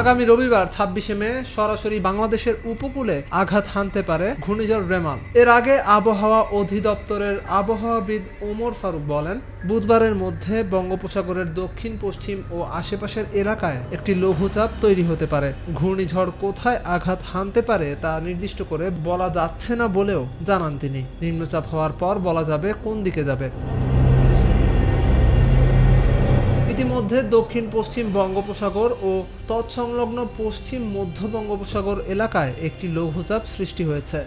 আগামী রবিবার ছাব্বিশে মে সরাসরি বাংলাদেশের উপকূলে আঘাত হানতে পারে ঘূর্ণিঝড় রেমান এর আগে আবহাওয়া অধিদপ্তরের আবহাওয়াবিদ ওমর ফারুক বলেন, বুধবারের মধ্যে বঙ্গোপসাগরের দক্ষিণ, পশ্চিম ও আশেপাশের এলাকায় একটি লঘুচাপ তৈরি হতে পারে। ঘূর্ণিঝড় কোথায় আঘাত হানতে পারে তা নির্দিষ্ট করে বলা যাচ্ছে না বলেও জানান তিনি। নিম্নচাপ হওয়ার পর বলা যাবে কোন দিকে যাবে। ইতিমধ্যে দক্ষিণ পশ্চিম বঙ্গোপসাগর ও তৎসংলগ্ন পশ্চিম মধ্য বঙ্গোপসাগর এলাকায় একটি লঘুচাপ সৃষ্টি হয়েছে।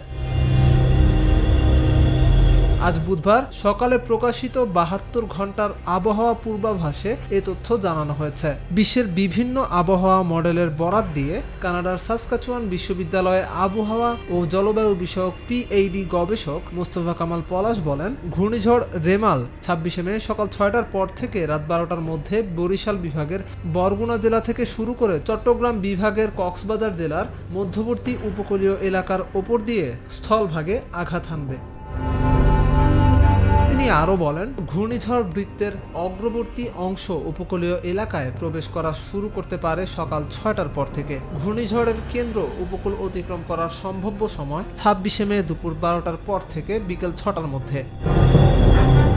আজ বুধবার সকালে প্রকাশিত বাহাত্তর ঘণ্টার আবহাওয়া পূর্বাভাসে এ তথ্য জানানো হয়েছে। বিশ্বের বিভিন্ন আবহাওয়া মডেলের বরাত দিয়ে কানাডার সাসকাচুয়ান বিশ্ববিদ্যালয়ে আবহাওয়া ও জলবায়ু বিষয়ক পিএইডি গবেষক মোস্তফা কামাল পলাশ বলেন, ঘূর্ণিঝড় রেমাল ছাব্বিশে মে সকাল ছয়টার পর থেকে রাত বারোটার মধ্যে বরিশাল বিভাগের বরগুনা জেলা থেকে শুরু করে চট্টগ্রাম বিভাগের কক্সবাজার জেলার মধ্যবর্তী উপকূলীয় এলাকার ওপর দিয়ে স্থলভাগে আঘাত হানবে। তিনি আরও বলেন, ঘূর্ণিঝড় বৃত্তের অগ্রবর্তী অংশ উপকূলীয় এলাকায় প্রবেশ করা শুরু করতে পারে সকাল ছয়টার পর থেকে। ঘূর্ণিঝড়ের কেন্দ্র উপকূল অতিক্রম করার সম্ভাব্য সময় ছাব্বিশে মে দুপুর বারোটার পর থেকে বিকেল ছটার মধ্যে।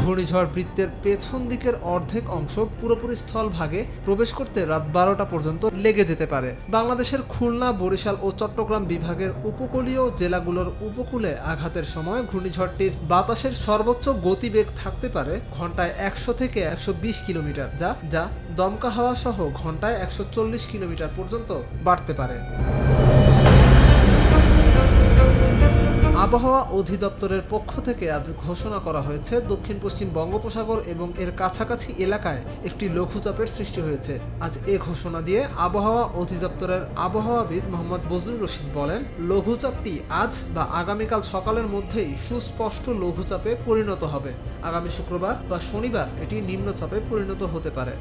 ঘূর্ণিঝড় বৃত্তের পেছন দিকের অর্ধেক অংশ পুরোপুরি স্থলভাগে প্রবেশ করতে রাত বারোটা পর্যন্ত লেগে যেতে পারে। বাংলাদেশের খুলনা, বরিশাল ও চট্টগ্রাম বিভাগের উপকূলীয় জেলাগুলোর উপকূলে আঘাতের সময় ঘূর্ণিঝড়টির বাতাসের সর্বোচ্চ গতিবেগ থাকতে পারে ঘন্টায় একশো থেকে একশো বিশ কিলোমিটার, যা যা দমকা হাওয়া সহ ঘন্টায় একশো চল্লিশ কিলোমিটার পর্যন্ত বাড়তে পারে। আবহাওয়া অধিদপ্তরের পক্ষ থেকে আজ ঘোষণা করা হয়েছে, দক্ষিণ পশ্চিম বঙ্গোপসাগর এবং এর কাছাকাছি এলাকায় একটি লঘুচাপের সৃষ্টি হয়েছে। আজ এ ঘোষণা দিয়ে আবহাওয়া অধিদপ্তরের আবহাওয়াবিদ মোহাম্মদ বজলুর রশিদ বলেন, লঘুচাপটি আজ বা আগামীকাল সকালের মধ্যেই সুস্পষ্ট লঘুচাপে পরিণত হবে। আগামী শুক্রবার বা শনিবার এটি নিম্নচাপে পরিণত হতে পারে।